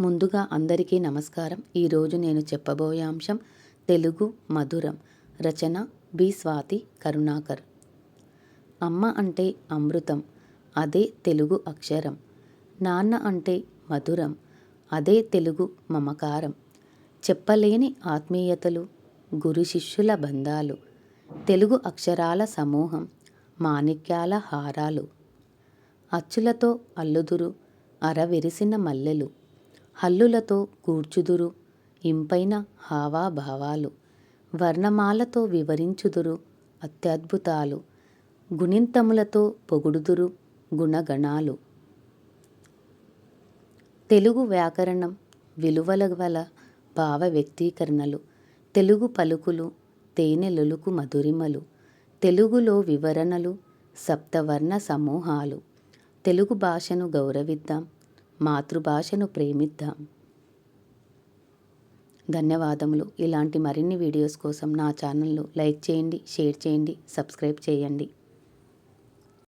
ముందుగా అందరికీ నమస్కారం. ఈరోజు నేను చెప్పబోయే అంశం తెలుగు మధురం. రచన బి స్వాతి కరుణాకర్. అమ్మ అంటే అమృతం అదే తెలుగు అక్షరం. నాన్న అంటే మధురం అదే తెలుగు మమకారం. చెప్పలేని ఆత్మీయతలు గురు శిష్యుల బంధాలు తెలుగు అక్షరాల సమూహం మాణిక్యాల హారాలు. అచ్చులతో అల్లుదురు అరవిరిసిన మల్లెలు. హల్లులతో కూర్చుదురు ఇంపైన హావాభావాలు వర్ణమాలతో వివరించుదురు అత్యద్భుతాలు గుణింతములతో పొగుడుదురు గుణగణాలు. తెలుగు వ్యాకరణం విలువల గల భావ వ్యక్తీకరణలు తెలుగు పలుకులు తేనెలులుకు మధురిమలు తెలుగులో వివరణలు సప్తవర్ణ సమూహాలు తెలుగు భాషను గౌరవిద్దాం. మాతృభాషను ప్రేమిద్దాం. ధన్యవాదములు. ఇలాంటి మరిన్ని వీడియోస్ కోసం నా ఛానల్ను లైక్ చేయండి షేర్ చేయండి సబ్స్క్రైబ్ చేయండి.